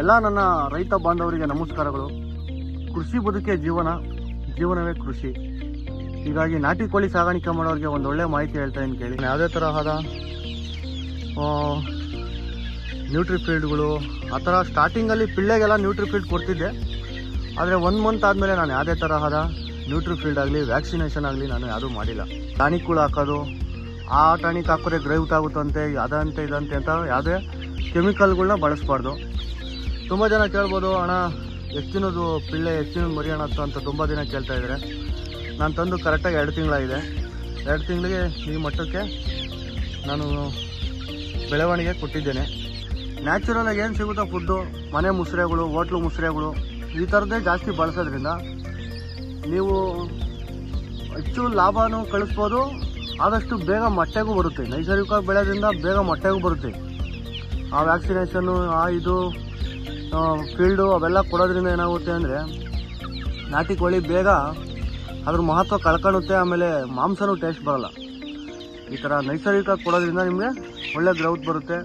ಎಲ್ಲ ನನ್ನ ರೈತ ಬಾಂಧವರಿಗೆ ನಮಸ್ಕಾರಗಳು. ಕೃಷಿ ಬದುಕೇ ಜೀವನ, ಜೀವನವೇ ಕೃಷಿ. ಹೀಗಾಗಿ ನಾಟಿ ಕೋಳಿ ಸಾಗಾಣಿಕೆ ಮಾಡೋರಿಗೆ ಒಂದು ಒಳ್ಳೆ ಮಾಹಿತಿ ಹೇಳ್ತಾ ಇದ್ದೀನಿ ಕೇಳಿ. ಯಾವುದೇ ತರಹದ ನ್ಯೂಟ್ರಿಫೀಲ್ಡ್ಗಳು ಆ ಥರ ಸ್ಟಾರ್ಟಿಂಗಲ್ಲಿ ಪಿಳ್ಳೆಗೆಲ್ಲ ನ್ಯೂಟ್ರಿಫೀಲ್ಡ್ ಕೊಡ್ತಿದ್ದೆ. ಆದರೆ ಒನ್ ಮಂತ್ ಆದಮೇಲೆ ನಾನು ಯಾವುದೇ ತರಹದ ನ್ಯೂಟ್ರಿಫೀಲ್ಡ್ ಆಗಲಿ ವ್ಯಾಕ್ಸಿನೇಷನ್ ಆಗಲಿ ನಾನು ಯಾವುದೂ ಮಾಡಿಲ್ಲ. ಟಾನಿಕ್ಗಳು ಹಾಕೋದು, ಆ ಟಾನಿಕ್ ಹಾಕಿದ್ರೆ ಗ್ರೈವ್ ಆಗುತ್ತಂತೆ, ಅದಂತೆ, ಇದಂತೆ ಅಂತ ಯಾವುದೇ ಕೆಮಿಕಲ್ಗಳನ್ನ ಬಳಸಬಾರ್ದು. ತುಂಬ ಜನ ಕೇಳ್ಬೋದು, ಅಣ್ಣ ಎಷ್ಟು ಪಿಳ್ಳೆ ಎಷ್ಟು ದಿನದ ಮರಿ ಅಣ್ಣ ಅಂತ ತುಂಬ ದಿನ ಕೇಳ್ತಾ ಇದ್ದಾರೆ. ನಾನು ತಂದು ಕರೆಕ್ಟಾಗಿ ಎರಡು ತಿಂಗಳಾಗಿದೆ. ಎರಡು ತಿಂಗಳಿಗೆ ಈ ಮಟ್ಟಕ್ಕೆ ನಾನು ಬೆಳವಣಿಗೆ ಕೊಟ್ಟಿದ್ದೇನೆ. ನ್ಯಾಚುರಲಾಗಿ ಏನು ಸಿಗುತ್ತೋ ಫುಡ್ಡು ಮನೆ ಮುಸ್ರೆಗಳು, ಹೋಟ್ಲು ಮುಸ್ರೆಗಳು, ಈ ಥರದ್ದೇ ಜಾಸ್ತಿ ಬಳಸೋದ್ರಿಂದ ನೀವು ಹೆಚ್ಚು ಲಾಭನೂ ಕಳಿಸ್ಬೋದು, ಆದಷ್ಟು ಬೇಗ ಮೊಟ್ಟೆಗೂ ಬರುತ್ತೆ. ನೈಸರ್ಗಿಕವಾಗಿ ಬೆಳೆಯೋದ್ರಿಂದ ಬೇಗ ಮೊಟ್ಟೆಗೂ ಬರುತ್ತೆ. ಆ ವ್ಯಾಕ್ಸಿನೇಷನ್ನು ಆ ಇದು ಫೀಲ್ಡು ಅವೆಲ್ಲ ಕೊಡೋದ್ರಿಂದ ಏನಾಗುತ್ತೆ ಅಂದರೆ, ನಾಟಿ ಕೋಳಿ ಬೇಗ ಅದ್ರ ಮಹತ್ವ ಕಳ್ಕೊಳ್ಳುತ್ತೆ ಆಮೇಲೆ ಮಾಂಸನೂ ಟೇಸ್ಟ್ ಬರೋಲ್ಲ. ಈ ಥರ ನೈಸರ್ಗಿಕ ಕೊಡೋದ್ರಿಂದ ನಿಮಗೆ ಒಳ್ಳೆ ಗ್ರೌತ್ ಬರುತ್ತೆ,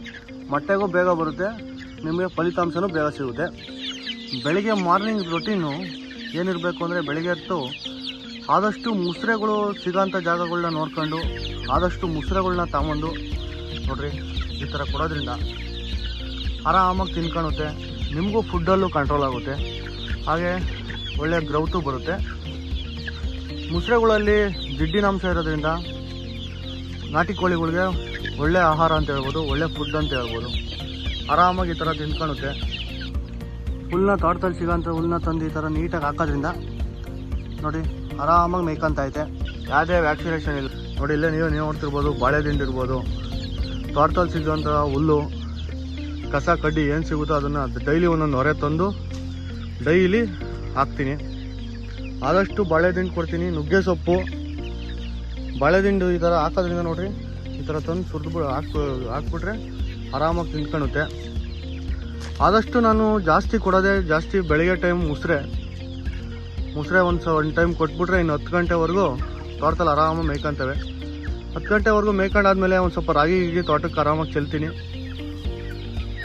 ಮೊಟ್ಟೆಗೂ ಬೇಗ ಬರುತ್ತೆ, ನಿಮಗೆ ಫಲಿತಾಂಶನೂ ಬೇಗ ಸಿಗುತ್ತೆ. ಬೆಳಿಗ್ಗೆ ಮಾರ್ನಿಂಗ್ ರೊಟೀನು ಏನಿರಬೇಕು ಅಂದರೆ ಬೆಳಿಗ್ಗೆ ಹೊತ್ತು ಆದಷ್ಟು ಮುಸ್ರೆಗಳು ಸಿಗೋಂಥ ಜಾಗಗಳನ್ನ ನೋಡ್ಕೊಂಡು, ಆದಷ್ಟು ಮುಸ್ರೆಗಳನ್ನ ತಗೊಂಡು ನೋಡ್ರಿ, ಈ ಥರ ಕೊಡೋದ್ರಿಂದ ಆರಾಮಾಗಿ ತಿನ್ಕೊಳುತ್ತೆ ನಿಮಗೂ ಫುಡ್ಡಲ್ಲೂ ಕಂಟ್ರೋಲ್ ಆಗುತ್ತೆ. ಹಾಗೆ ಒಳ್ಳೆಯ ಗ್ರೌತು ಬರುತ್ತೆ. ಮುಸ್ರೆಗಳಲ್ಲಿ ಜಿಡ್ಡಿನಾಂಶ ಇರೋದ್ರಿಂದ ನಾಟಿ ಕೋಳಿಗಳಿಗೆ ಒಳ್ಳೆಯ ಆಹಾರ ಅಂತ ಹೇಳ್ಬೋದು, ಒಳ್ಳೆ ಫುಡ್ ಅಂತ ಹೇಳ್ಬೋದು. ಆರಾಮಾಗಿ ಈ ಥರ ತಿನ್ಕೊಳುತ್ತೆ ಹುಲ್ಲನ್ನ ತೋಟದಲ್ಲಿ ಸಿಗೋಂಥ ಹುಲ್ಲನ್ನ ತಂದು ಈ ಥರ ನೀಟಾಗಿ ಹಾಕೋದ್ರಿಂದ ನೋಡಿ ಆರಾಮಾಗಿ ಮೇಯ್ಕೊಂತೈತೆ ಯಾವುದೇ ವ್ಯಾಕ್ಸಿನೇಷನ್ ಇಲ್ಲ. ನೋಡಿ ಇಲ್ಲೇ ನೀವು ನೀವು ನೋಡ್ತಿರ್ಬೋದು ಬಾಳೆ ತಿಂಡಿ ಇರ್ಬೋದು ತೋಟದಲ್ಲಿ ಸಿಗೋಂಥ ಹುಲ್ಲು ಕಸ, ಕಡ್ಡಿ ಏನು ಸಿಗುತ್ತೋ ಅದನ್ನು ಡೈಲಿ ಒಂದೊಂದು ಹೊರೆ ತಂದು ಡೈಲಿ ಹಾಕ್ತೀನಿ. ಆದಷ್ಟು ಬಾಳೆದಿಂಡು ಕೊಡ್ತೀನಿ, ನುಗ್ಗೆ ಸೊಪ್ಪು. ಬಾಳೆದಿಂಡು ಈ ಥರ ಹಾಕೋದ್ರಿಂದ ನೋಡಿರಿ, ಈ ಥರ ತಂದು ಸುರಿದು ಹಾಕ್, ಹಾಕ್ಬಿಟ್ರೆ ಆರಾಮಾಗಿ ತಿನ್ಕೊಳುತ್ತೆ ಆದಷ್ಟು ನಾನು ಜಾಸ್ತಿ ಕೊಡೋದೇ, ಜಾಸ್ತಿ ಬೆಳಗ್ಗೆ ಟೈಮ್ ಮುಸ್ರೆ ಮುಸ್ರೆ ಒಂದು ಸ, ಒಂದು ಟೈಮ್ ಕೊಟ್ಬಿಟ್ರೆ ಇನ್ನು ಹತ್ತು ಗಂಟೆವರೆಗೂ ತೋಟದಲ್ಲಿ ಆರಾಮಾಗಿ ಮೇಯ್ಕೊಂತವೆ. ಹತ್ತು ಗಂಟೆವರೆಗೂ ಮೇಯ್ಕೊಂಡಾದ್ಮೇಲೆ ಒಂದು ಸ್ವಲ್ಪ ರಾಗಿ, ಗೀಗಿ ತೋಟಕ್ಕೆ ಆರಾಮಾಗಿ ಚೆಲ್ತೀನಿ.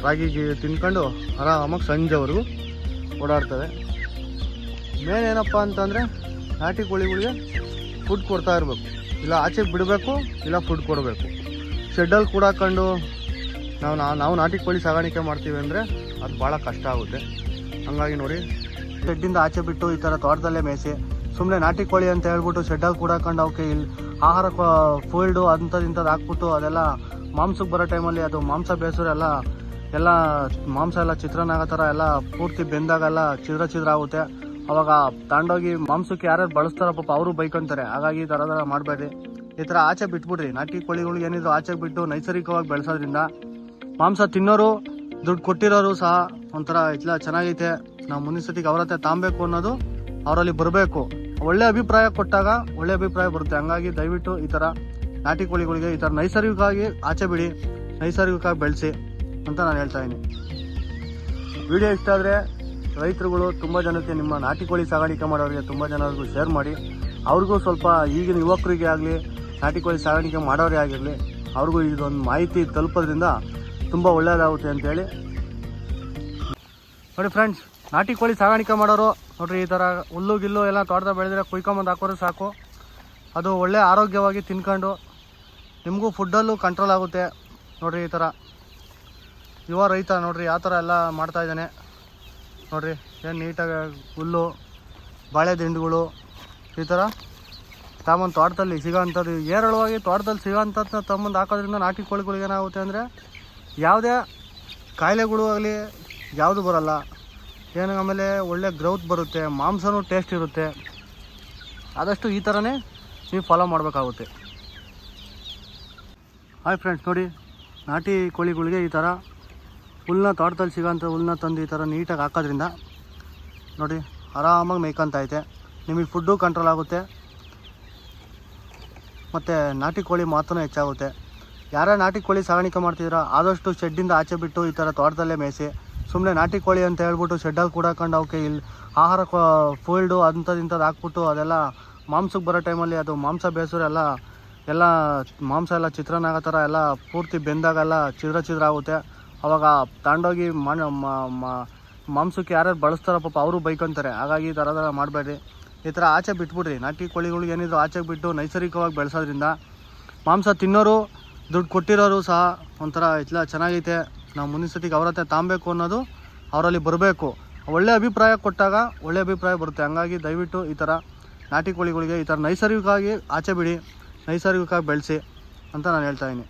ರಾಗಿ ತಿನ್ಕೊಂಡು ಆರಾಮಾಗಿ ಸಂಜೆವರೆಗೂ ಓಡಾಡ್ತವೆ ಏನಪ್ಪ ಅಂತಂದರೆ ನಾಟಿ ಕೋಳಿಗಳಿಗೆ ಫುಡ್ ಕೊಡ್ತಾ ಇರಬೇಕು. ಇಲ್ಲ ಆಚೆ ಬಿಡಬೇಕು, ಇಲ್ಲ ಫುಡ್ ಕೊಡಬೇಕು. ಶೆಡ್ಡಲ್ಲಿ ಕೂಡ ಹಾಕೊಂಡು ನಾವು ನಾವು ನಾಟಿ ಕೋಳಿ ಸಾಗಾಣಿಕೆ ಮಾಡ್ತೀವಿ ಅಂದರೆ ಅದು ಭಾಳ ಕಷ್ಟ ಆಗುತ್ತೆ. ಹಂಗಾಗಿ ನೋಡಿ. ಶೆಡ್ಡಿಂದ ಆಚೆ ಬಿಟ್ಟು ಈ ಥರ ತೋಟದಲ್ಲೇ ಮೇಯಿಸಿ ಸುಮ್ಮನೆ ನಾಟಿ ಕೋಳಿ ಅಂತ ಹೇಳ್ಬಿಟ್ಟು ಶೆಡ್ಡಲ್ಲಿ ಕೂಡ ಹಾಕೊಂಡು ಅವಕ್ಕೆ ಇಲ್ಲಿ ಆಹಾರ ಫೀಲ್ಡು ಅಂಥದ್ದು ಇಂಥದ್ದು ಹಾಕ್ಬಿಟ್ಟು ಅದೆಲ್ಲ ಮಾಂಸಕ್ಕೆ ಬರೋ ಟೈಮಲ್ಲಿ ಅದು ಮಾಂಸ ಬೇಸರ ಎಲ್ಲ ಮಾಂಸ ಎಲ್ಲ ಚಿತ್ರಾನ್ನ ಆಗೋ ಥರ ಎಲ್ಲ ಪೂರ್ತಿ ಬೆಂದಾಗೆಲ್ಲ ಚಿದ್ರ ಚಿದ್ರ ಆಗುತ್ತೆ. ಅವಾಗ ತಾಂಡೋಗಿ ಮಾಂಸಕ್ಕೆ ಯಾರ್ಯಾರು ಬಳಸ್ತಾರ ಪಾಪ ಅವರು ಬೈಕೊಂತಾರೆ. ಹಾಗಾಗಿ ಈ ಥರ ಥರ ಮಾಡಬೇಡ್ರಿ. ಈ ಥರ ಆಚೆ ಬಿಟ್ಬಿಡ್ರಿ. ನಾಟಿ ಕೋಳಿಗಳು ಏನಿದ್ರು ಆಚೆ ಬಿಟ್ಟು ನೈಸರ್ಗಿಕವಾಗಿ ಬೆಳೆಸೋದ್ರಿಂದ ಮಾಂಸ ತಿನ್ನೋರು, ದುಡ್ಡು ಕೊಟ್ಟಿರೋರು ಸಹ ಒಂಥರ ಇಲ್ಲ ಚೆನ್ನಾಗೈತೆ. ನಾವು ಮುಂದಿನ ಸತಿಗೆ ಅವ್ರ ಹತ್ರ ತಾಂಬೇಕು ಅನ್ನೋದು ಅವರಲ್ಲಿ ಬರಬೇಕು. ಒಳ್ಳೆ ಅಭಿಪ್ರಾಯ ಕೊಟ್ಟಾಗ ಒಳ್ಳೆ ಅಭಿಪ್ರಾಯ ಬರುತ್ತೆ. ಹಂಗಾಗಿ ದಯವಿಟ್ಟು ಈ ಥರ ನಾಟಿ ಕೋಳಿಗಳಿಗೆ ಈ ಥರ ನೈಸರ್ಗಿಕವಾಗಿ ಆಚೆ ಬಿಡಿ. ನೈಸರ್ಗಿಕವಾಗಿ ಬೆಳೆಸಿ. ಅಂತ ನಾನು ಹೇಳ್ತಾ ಇದ್ದೀನಿ. ವಿಡಿಯೋ ಇಷ್ಟ ಆದರೆ ರೈತರುಗಳು ತುಂಬ ಜನಕ್ಕೆ ನಿಮ್ಮ ನಾಟಿ ಕೋಳಿ ಸಾಗಾಣಿಕೆ ಮಾಡೋರಿಗೆ ತುಂಬ ಜನರಿಗೂ ಶೇರ್ ಮಾಡಿ. ಅವ್ರಿಗೂ ಸ್ವಲ್ಪ ಈಗಿನ ಯುವಕರಿಗೆ ಆಗಲಿ, ನಾಟಿ ಕೋಳಿ ಸಾಗಾಣಿಕೆ ಮಾಡೋರೇ ಆಗಿರಲಿ, ಅವ್ರಿಗೂ ಇದೊಂದು ಮಾಹಿತಿ ತಲುಪೋದ್ರಿಂದ ತುಂಬ ಒಳ್ಳೆಯದಾಗುತ್ತೆ ಅಂತೇಳಿ ನೋಡಿ ಫ್ರೆಂಡ್ಸ್ ನಾಟಿ ಕೋಳಿ ಸಾಗಾಣಿಕೆ ಮಾಡೋರು, ನೋಡಿರಿ ಈ ಥರ ಹುಲ್ಲು ಗಿಲ್ಲು ಎಲ್ಲ ತೋಟದ ಬೆಳೆದ್ರೆ ಕುಯ್ಕೊಂಬಂದು ಹಾಕೋರು ಸಾಕು. ಅದು ಒಳ್ಳೆ ಆರೋಗ್ಯವಾಗಿ ತಿನ್ಕೊಂಡು ನಿಮಗೂ ಫುಡ್ಡಲ್ಲೂ ಕಂಟ್ರೋಲ್ ಆಗುತ್ತೆ. ನೋಡಿರಿ ಈ ಥರ ಯುವ ರೈತ ನೋಡ್ರಿ, ಯಾವ ಥರ ಎಲ್ಲ ಮಾಡ್ತಾ ಇದ್ದಾನೆ. ನೋಡ್ರಿ, ಏನು ನೀಟಾಗಿ ಹುಲ್ಲು, ಬಾಳೆ ದಿಂಡುಗಳು ಈ ಥರ ತಮ್ಮೊಂದು ತೋಟದಲ್ಲಿ ಸಿಗೋವಂಥದ್ದು ಏರಳವಾಗಿ ತೋಟದಲ್ಲಿ ಸಿಗೋವಂಥದ್ದನ್ನ ತಮ್ಮಂದು ಹಾಕೋದ್ರಿಂದ ನಾಟಿ ಕೋಳಿಗಳಿಗೆ ಏನಾಗುತ್ತೆ ಅಂದರೆ, ಯಾವುದೇ ಕಾಯಿಲೆಗಳು ಆಗಲಿ, ಯಾವುದು ಬರಲ್ಲ. ಏನು ಆಮೇಲೆ ಒಳ್ಳೆ ಗ್ರೌತ್ ಬರುತ್ತೆ, ಮಾಂಸನೂ ಟೇಸ್ಟ್ ಇರುತ್ತೆ. ಆದಷ್ಟು ಈ ಥರನೇ ನೀವು ಫಾಲೋ ಮಾಡಬೇಕಾಗುತ್ತೆ. ಹಾಯ್ ಫ್ರೆಂಡ್ಸ್ ನೋಡಿ, ನಾಟಿ ಕೋಳಿಗಳಿಗೆ ಈ ಥರ ಹುಲ್ಲನ್ನ ತೋಟದಲ್ಲಿ ಸಿಗೋಂಥ ಹುಲ್ಲನ್ನ ತಂದು ಈ ಥರ ನೀಟಾಗಿ ಹಾಕೋದ್ರಿಂದ ನೋಡಿ ಆರಾಮಾಗಿ ಮೇಯ್ಕೊಂತ ಐತೆ. ನಿಮಗೆ ಫುಡ್ಡು ಕಂಟ್ರೋಲ್ ಆಗುತ್ತೆ. ಮತ್ತು ನಾಟಿ ಕೋಳಿ ಮಾತ್ರ ಹೆಚ್ಚಾಗುತ್ತೆ. ಯಾರೇ ನಾಟಿ ಕೋಳಿ ಸಾಗಾಣಿಕೆ ಮಾಡ್ತಿದ್ದೀರಾ, ಆದಷ್ಟು ಶೆಡ್ಡಿಂದ ಆಚೆ ಬಿಟ್ಟು ಈ ಥರ ತೋಟದಲ್ಲೇ ಮೇಯಿಸಿ. ಸುಮ್ಮನೆ ನಾಟಿ ಕೋಳಿ ಅಂತ ಹೇಳ್ಬಿಟ್ಟು ಶೆಡ್ಡಲ್ಲಿ ಕೂಡ ಹಾಕೊಂಡು ಅವಕ್ಕೆ ಇಲ್ಲಿ ಆಹಾರ ಫುಲ್ಡು ಅಂಥದ್ದು ಇಂಥದ್ದು ಹಾಕ್ಬಿಟ್ಟು ಅದೆಲ್ಲ ಮಾಂಸಕ್ಕೆ ಬರೋ ಟೈಮಲ್ಲಿ ಅದು ಮಾಂಸ ಬೇಸರ ಎಲ್ಲ ಎಲ್ಲ ಮಾಂಸ ಎಲ್ಲ ಚಿತ್ರಾನ್ನ ಆಗೋ ಥರ ಎಲ್ಲ ಪೂರ್ತಿ ಬೆಂದಾಗೆಲ್ಲ ಚಿದ್ರ ಚಿದ್ರ ಆಗುತ್ತೆ. ಅವಾಗ ತಗೊಂಡೋಗಿ ಮಾಂಸಕ್ಕೆ ಯಾರ್ಯಾರು ಬಳಸ್ತಾರೋ ಪಾಪ ಅವರು ಬೈಕೊಂತಾರೆ. ಹಾಗಾಗಿ ಈ ಥರ ಥರ ಮಾಡಬೇಡ್ರಿ. ಈ ಥರ ಆಚೆ ಬಿಟ್ಬಿಡ್ರಿ. ನಾಟಿ ಕೋಳಿಗಳಿಗೆ ಏನಿದ್ರು ಆಚೆಗೆ ಬಿಟ್ಟು ನೈಸರ್ಗಿಕವಾಗಿ ಬೆಳೆಸೋದ್ರಿಂದ ಮಾಂಸ ತಿನ್ನೋರು, ದುಡ್ಡು ಕೊಟ್ಟಿರೋರು ಸಹ ಒಂಥರ ಇಲ್ಲ ಚೆನ್ನಾಗೈತೆ. ನಾವು ಮುಂದಿನ ಸತಿಗೆ ಅವ್ರ ಹತ್ರ ತಾಂಬೇಕು ಅನ್ನೋದು ಅವರಲ್ಲಿ ಬರಬೇಕು. ಒಳ್ಳೆ ಅಭಿಪ್ರಾಯ ಕೊಟ್ಟಾಗ ಒಳ್ಳೆ ಅಭಿಪ್ರಾಯ ಬರುತ್ತೆ. ಹಂಗಾಗಿ ದಯವಿಟ್ಟು ಈ ಥರ ನಾಟಿ ಕೋಳಿಗಳಿಗೆ ಈ ಥರ ನೈಸರ್ಗಿಕವಾಗಿ ಆಚೆ ಬಿಡಿ. ನೈಸರ್ಗಿಕವಾಗಿ ಬೆಳೆಸಿ ಅಂತ ನಾನು ಹೇಳ್ತಾ ಇದ್ದೀನಿ.